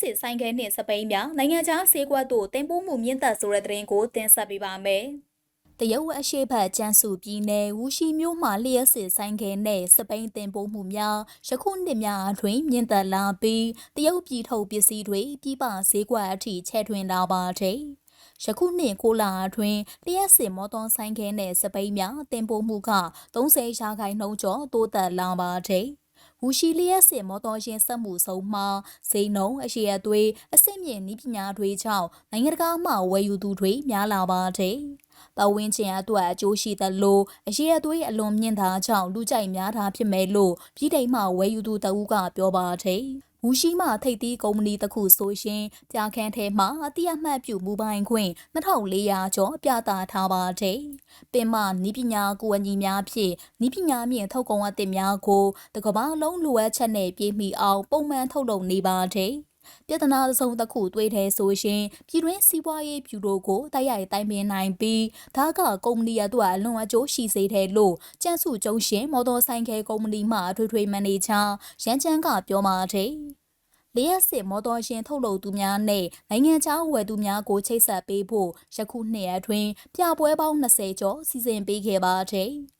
ဆိုင်ကယ်နှင့်စပိန်များနိုင်ငံခြားဈေးကွက်သို့တင်ပို့မှုမြင့်တက်ဆိုတဲ့သတင်းကိုတင်ဆက်ပေးပါမယ်။တရုတ်အရှိတ်ဘက်ကျန်းစုပြည်နယ်ဝူရှိမြို့မှလျှက်စစ်ဆိုင်ကယ်နဲ့စပိန်တင်ပို့မှုများယခုနှစ်များအတွင်းမြင့်တက်လာပြီးတရုတ်ပြည်ထုတ်ပစ္စည်းတွေပြည်ပဈေးကွက်အထိချဲ့ထွင်လာပါတယ်။ယခုနှစ်ကိုလာအတွင်းလျှက်စစ်မော်တော်ဆိုင်ကယ်နဲ့စပိန်များတင်ပို့မှုက30ရာခိုင်နှုန်းကျော်တိုးတက်လာပါတယ်။ ဝူရှိလျက်စစ်မော်တော်ယာဉ်စက်မှုဆုံးမှာဇိန်နုံအရှိအသွေးအစစ်မြင့်နည်းပညာတွေကြောင့်နိုင်ငံတကာမှဝယ်ယူသူတွေများလာပါတယ်။ပဝင်းကျင်အတွက်အကျိုးရှိသလိုအရှိအသွေးအလွန်မြင့်တာကြောင့်လူကြိုက်များတာဖြစ်မယ်လို့ပြည်ထိုင်မှဝယ်ယူသူတဦးကပြောပါတယ်။ ဝူရှိမှထိပ်သီးကုမ္ပဏီတစ်ခုဆိုရှင်ပြခန်းထဲမှာအတိအမှတ်ပြုမူပိုင်ခွင့်2400ကျော်ပြသထားပါတယ်။ပင်မနီးပညာကိုအညီများဖြင့်နီးပညာမြင့်ထုတ်ကုန်အသစ်များကိုတကဘာလုံးလိုအပ်ချက်နဲ့ပြည့်မီအောင်ပုံမှန်ထုတ်လုပ်နေပါတယ်။ ပြဿနာသစုံတစ်ခုတွေ့တယ်ဆိုရှင်ပြည်တွင်းစီးပွားရေးဖြူရိုကိုတိုက်ရိုက်တိုင်ပင်နိုင်ပြီးဒါကကုမ္ပဏီအတွက်အလွန်အကျိုးရှိစေတယ်လို့ကျန်းစုကျုံရှင်မော်တော်ဆိုင်ကယ်ကုမ္ပဏီမှအထွေထွေမန်နေဂျာရန်ချန်းကပြောပါတယ်။လျှက်စစ်မော်တော်ရှင်ထုတ်လုပ်သူများနဲ့နိုင်ငံခြားဝယ်သူများကိုချိတ်ဆက်ပေးဖို့ယခုနှစ်အတွင်းပြပွဲပေါင်း20ကျော်စီစဉ်ပေးခဲ့ပါတယ်။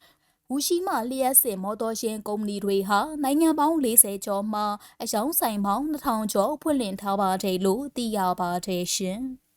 ဝူရှိမှလျှက်စစ်မော်တော်ရှင်ကုမ္ပဏီတွေဟာနိုင်ငံပေါင်း40ကျော်မှအယောင်ဆိုင်ပေါင်း2000ကျော်ဖွင့်လှစ်ထားပါတယ်လို့သိရပါတယ်ရှင်။